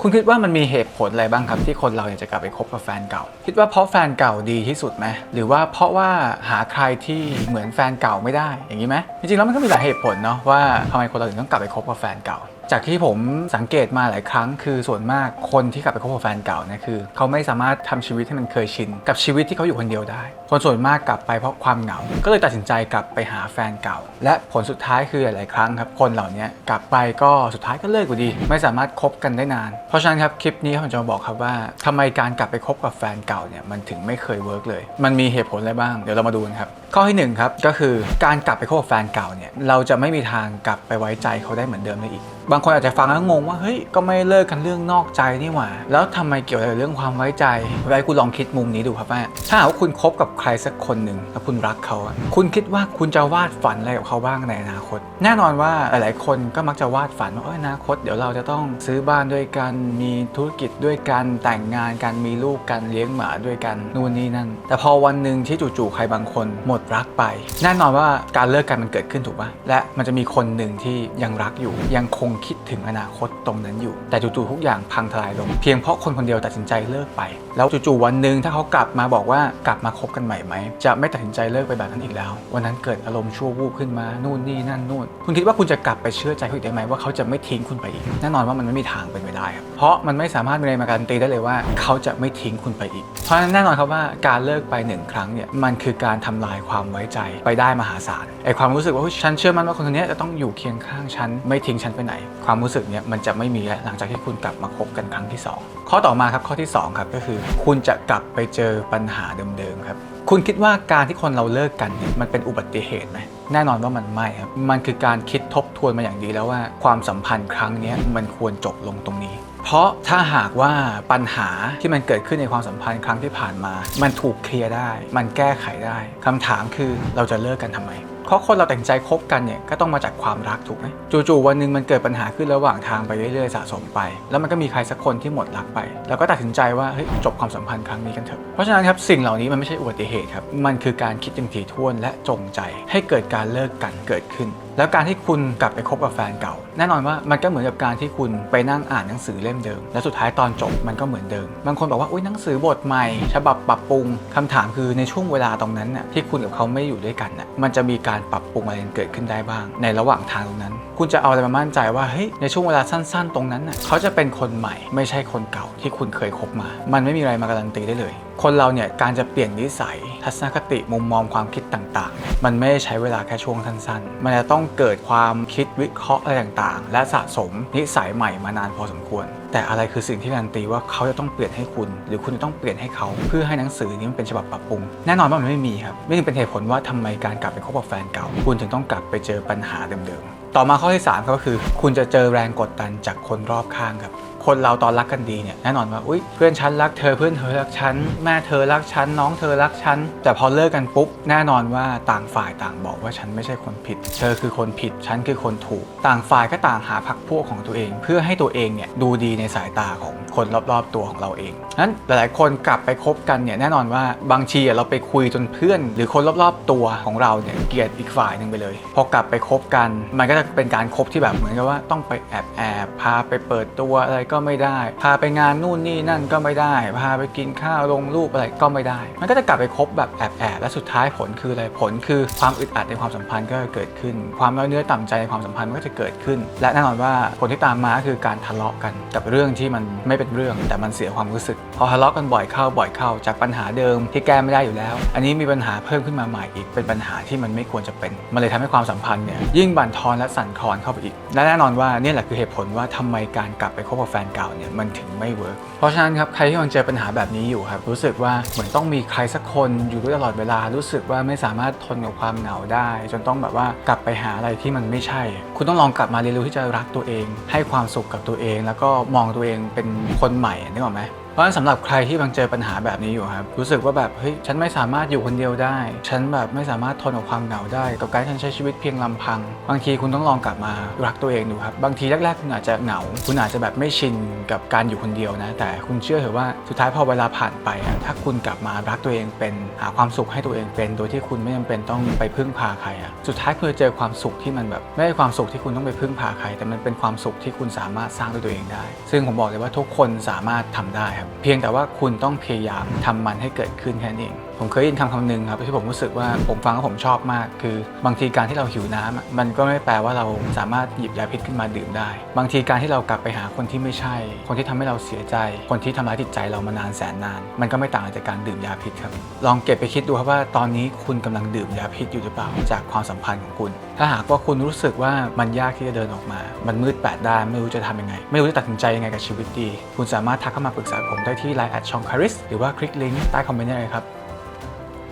คุณคิดว่ามันมีเหตุผลอะไรบ้างครับที่คนเราอยากจะกลับไปคบกับแฟนเก่า คิดว่าเพราะแฟนเก่าดีที่สุดไหมหรือว่าเพราะว่าหาใครที่เหมือนแฟนเก่าไม่ได้อย่างนี้ไหมจริงๆแล้วมันก็มีหลายเหตุผลเนาะว่าทำไมคนเราถึงต้องกลับไปคบกับแฟนเก่า จากที่ผมสังเกตมาหลายครั้ง คือส่วนมากคนที่กลับไปคบกับแฟนเก่าเนี่ยคือ เขาไม่สามารถทำชีวิตให้มันเคยชิน กับชีวิตที่เขาอยู่คนเดียวได้ คนส่วนมากกลับไปเพราะความเหงา ก็เลยตัดสินใจกลับไปหาแฟนเก่า และผลสุดท้ายคือหลาย ๆ ครั้งครับ คนเหล่านี้กลับไปก็สุดท้ายก็เลิกอยู่ดี ไม่สามารถคบกันได้นาน เพราะฉะนั้นครับคลิปนี้ผมจะมาบอกครับว่าทำไมการกลับไปคบกับแฟนเก่าเนี่ยมันถึงไม่เคยเวิร์กเลย มันมีเหตุผลอะไรบ้างเดี๋ยวเรามาดูกันครับข้อที่หนึ่งครับก็คือการกลับไปคบกับแฟนเก่าเนี่ยเราจะไม่มีทางกลับไปไว้ใจเขาได้เหมือนเดิมได้อีก บางคนอาจจะฟังแล้วงงว่าเฮ้ยก็ไม่เลิกกันเรื่องนอกใจนี่หว่า แล้วทำไมเกี่ยวอะไรเรื่องความไว้ใจไว้คุณลองคิดมุมนี้ดูครับว่าถ้าหากว่าคุณคบกับใครสักคนหนึ่งแล้วคุณรักเขา คุณคิดว่าคุณจะวาดฝันอะไรกับเขาบ้างในอนาคต แน่นอนว่าหลายๆ คนก็มักจะวาดฝันว่าอนาคต เดี๋ยวเราจะต้องซื้อบ้านด้วยกันมีธุรกิจด้วยกันแต่งงานกันมีลูกกันเลี้ยงหมาด้วยกันนู่นนี่นั่น แต่พอวันหนึ่งที่จู่ๆใครบางคนหมดรักไป แน่นอนว่าการเลิกกันมันเกิดขึ้นถูกปะและมันจะมีคนหนึ่งที่ยังรักอยู่ยังคงคิดถึงอนาคตตรงนั้นอยู่ แต่จู่ๆทุกอย่างพังทลายลง เพียงเพราะคนคนเดียวตัดสินใจเลิกไป แล้วจู่ๆวันหนึ่งถ้าเขากลับมาบอกว่ากลับมาคบกันใหม่ไหมจะไม่ตัดสินใจเลิกไปแบบนั้นอีกแล้ว วันนั้นเกิดอารมณ์ชั่ววูบขึ้นมานู่นนี่นั่นนู่นคุณคิดว่าคุณจะกลับไปเชื่อใจเขาอีกได้ไหมว่าเขาจะไม่ทิ้งคุณไปอีกแน่นอนว่ามันไม่มีทางเป็นไปได้ครับเพราะมันไม่สามารถมีอะไรมาการันตีได้เลยว่า เขาจะไม่ทิ้งคุณไปอีก เพราะฉะนั้นแน่นอนครับว่าการเลิกไปหนึ่งครั้งเนี่ยมันคือการทำลายความไว้ใจไปได้มหาศาลไอความรู้สึกว่าฉันเชื่อมั่นว่าคนคนนี้จะต้องอยู่เคียงข้างฉันไม่ทิ้งฉันไปไหนความรู้สึกเนี่ยมันจะไม่มีแล้วหลังจากที่คุณกลับมาคบกันครั้งที่สองข้อต่อมาครับข้อที่สองครับก็คือ คุณจะกลับไปเจอปัญหาเดิมๆครับคุณคิดว่าการที่คนเราเลิกกันเนี่ยมันเป็นอุบัติเหตุไหมแน่นอนว่ามันไม่ครับมันคือการคิดทบทวนมาอย่างดีแล้วว่าความสัมพันธ์ครั้งนี้มันควรจบลงตรงนี้ เพราะถ้าหากว่าปัญหาที่มันเกิดขึ้นในความสัมพันธ์ครั้งที่ผ่านมา มันถูกเคลียร์ได้ มันแก้ไขได้คำถามคือเราจะเลิกกันทำไม เพราะคนเราแต่งใจคบกันเนี่ยก็ต้องมาจากความรักถูกไหมจู่ๆวันหนึ่งมันเกิดปัญหาขึ้นระหว่างทางไปเรื่อยๆสะสมไป แล้วมันก็มีใครสักคนที่หมดรักไป แล้วก็ตัดสินใจว่าเฮ้ยจบความสัมพันธ์ครั้งนี้กันเถอะเพราะฉะนั้นครับสิ่งเหล่านี้มันไม่ใช่อุบัติเหตุครับมันคือการคิดอย่างถี่ถ้วนและจงใจ ให้เกิดการเลิกกันเกิดขึ้น แล้วการที่คุณกลับไปคบกับแฟนเก่า แน่นอนว่ามันก็เหมือนกับการที่คุณไปนั่งอ่านหนังสือเล่มเดิม และสุดท้ายตอนจบมันก็เหมือนเดิม บางคนบอกว่าอุ้ยหนังสือบทใหม่ ฉบับปรับปรุงคำถามคือในช่วงเวลาตรงนั้นน่ะที่คุณกับเขาไม่อยู่ด้วยกันน่ะมันจะมีการปรับปรุงอะไรเกิดขึ้นได้บ้าง ในระหว่างทางตรงนั้น คุณจะเอาอะไรมามั่นใจว่าเฮ้ยในช่วงเวลาสั้น ๆ ตรงนั้นน่ะเขาจะเป็นคนใหม่ไม่ใช่คนเก่าที่คุณเคยคบมา มันไม่มีอะไรมาการันตีได้เลย คนเราเนี่ยการจะเปลี่ยนนิสัย ทัศนคติมุมมองความคิดต่างๆ มันไม่ได้ใช้เวลาแค่ช่วงสั้นๆ มันจะต้องเกิดความคิดวิเคราะห์อะไรต่างๆ และสะสมนิสัยใหม่มานานพอสมควร แต่อะไรคือสิ่งที่การันตีว่าเขาจะต้องเปลี่ยนให้คุณ หรือคุณจะต้องเปลี่ยนให้เขาเพื่อให้หนังสือนี้มันเป็นฉบับปรับปรุงแน่นอนว่ามันไม่มีครับนี่เป็นเหตุผลว่าทำไมการกลับไปคบกับแฟนเก่า คุณถึงต้องกลับไปเจอปัญหาเดิมๆต่อมาข้อที่สามก็คือ คุณจะเจอแรงกดดันจากคนรอบข้างครับ คนเราตอนรักกันดีเนี่ยแน่นอนว่าอุ้ยเพื่อนฉันรักเธอเพื่อนเธอรักฉันแม่เธอรักฉันน้องเธอรักฉันแต่พอเลิกกันปุ๊บแน่นอนว่าต่างฝ่ายต่างบอกว่าฉันไม่ใช่คนผิด เธอคือคนผิดฉันคือคนถูก ต่างฝ่ายก็ต่างหาพักพวกของตัวเอง เพื่อให้ตัวเองเนี่ยดูดีในสายตาของคนรอบๆตัวของเราเองนั้นหลายๆ คนกลับไปคบกันเนี่ยแน่นอนว่าบางทีเราไปคุยจนเพื่อน หรือคนรอบๆตัวของเราเนี่ยเกลียดอีกฝ่ายหนึ่งไปเลย พอกลับไปคบกัน มันก็จะเป็นการคบที่แบบเหมือนกับว่าต้องไปแอบแอบพาไปเปิดตัวอะไรก็ไม่ได้ พาไปงานนู่นนี่นั่นก็ไม่ได้ พาไปกินข้าวลงรูปอะไรก็ไม่ได้ มันก็จะกลับไปคบแบบแอบแอบๆและสุดท้ายผลคืออะไรผลคือความอึดอัดในความสัมพันธ์ก็เกิดขึ้น ความน้อยเนื้อต่ำใจในความสัมพันธ์มันก็จะเกิดขึ้น และแน่นอนว่าผลที่ตามมาคือการทะเลาะกันกับเรื่องที่มันไม่เป็นเรื่องแต่มันเสียความรู้สึก พอทะเลาะกันบ่อยเข้าบ่อยเข้าจากปัญหาเดิมที่แก้ไม่ได้อยู่แล้ว อันนี้มีปัญหาเพิ่มขึ้นมาใหม่อีกเป็นปัญหาที่มันไม่ควรจะเป็นมันเลยทำให้ความสัมพันธ์เนี่ยยิ่งบั่นทอนและสั่นคลอนเข้าไปอีกและแน่นอนว่าเนี่แหละคือเหตุผลว่าทำไมการกลับไปคบกับแฟนเก่าเนี่ยมันถึงไม่เวิร์กเพราะฉะนั้นครับใครที่กำลังเจอปัญหาแบบนี้อยู่ครับรู้สึกว่าเหมือนต้องมีใครสักคนอยู่ด้วยตลอดเวลารู้สึกว่าไม่สามารถทนกับความเหงาได้ จนต้องแบบว่ากลับไปหาอะไรที่มันไม่ใช่ คุณต้องลองกลับมาเรียนรู้ที่จะรักตัวเอง ให้ความสุขกับตัวเอง แล้วก็มองตัวเองเป็นคนใหม่นึกออกไหม เพราะฉะนั้นสำหรับใครที่กำลังเจอปัญหาแบบนี้อยู่ครับรู้สึกว่าแบบเฮ้ยฉันไม่สามารถอยู่คนเดียวได้ ฉันแบบไม่สามารถทนกับความเหงาได้ กับการที่ฉันใช้ชีวิตเพียงลำพัง บางทีคุณต้องลองกลับมารักตัวเองดูครับบางทีแรกๆคุณอาจจะเหงา คุณอาจจะแบบไม่ชินกับการอยู่คนเดียวนะ แต่คุณเชื่อเถอะว่าสุดท้ายพอเวลาผ่านไปอะถ้าคุณกลับมารักตัวเองเป็นหาความสุขให้ตัวเองเป็น โดยที่คุณไม่จำเป็นต้องไปพึ่งพาใครอะสุดท้ายคุณจะเจอความสุขที่มันแบบไม่ใช่ความสุขที่คุณต้องไปพึ่งพาใคร แต่มันเป็นความสุขที่คุณสามารถสร้างด้วยตัวเองได้ ซึ่งผมบอกเลยว่าทุกคนสามารถทำได้ครับเพียงแต่ว่าคุณต้องพยายามทำมันให้เกิดขึ้นแค่นั้นเอง ผมเคยได้ยินคำคำหนึ่งครับที่ผมรู้สึกว่าผมฟังแล้วผมชอบมาก คือบางทีการที่เราหิวน้ำมันก็ไม่แปลว่าเราสามารถหยิบยาพิษขึ้นมาดื่มได้ บางทีการที่เรากลับไปหาคนที่ไม่ใช่ คนที่ทำให้เราเสียใจ คนที่ทำร้ายจิตใจเรามานานแสนนาน มันก็ไม่ต่างจากการดื่มยาพิษครับลองเก็บไปคิดดูครับว่าตอนนี้คุณกำลังดื่มยาพิษอยู่หรือเปล่าจากความสัมพันธ์ของคุณ ถ้าหากว่าคุณรู้สึกว่ามันยากที่จะเดินออกมา มันมืดแปดด้านไม่รู้จะทำยังไง ไม่รู้จะตัดสินใจยังไงกับชีวิตดี คุณสามารถทักเข้ามาปรึกษาผมได้ที่ Line แอดชองคาริสหรือว่าคลิกลิงก์ใต้คอมเมนต์ได้เลยครับ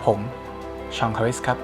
ผมชองคาริสครับ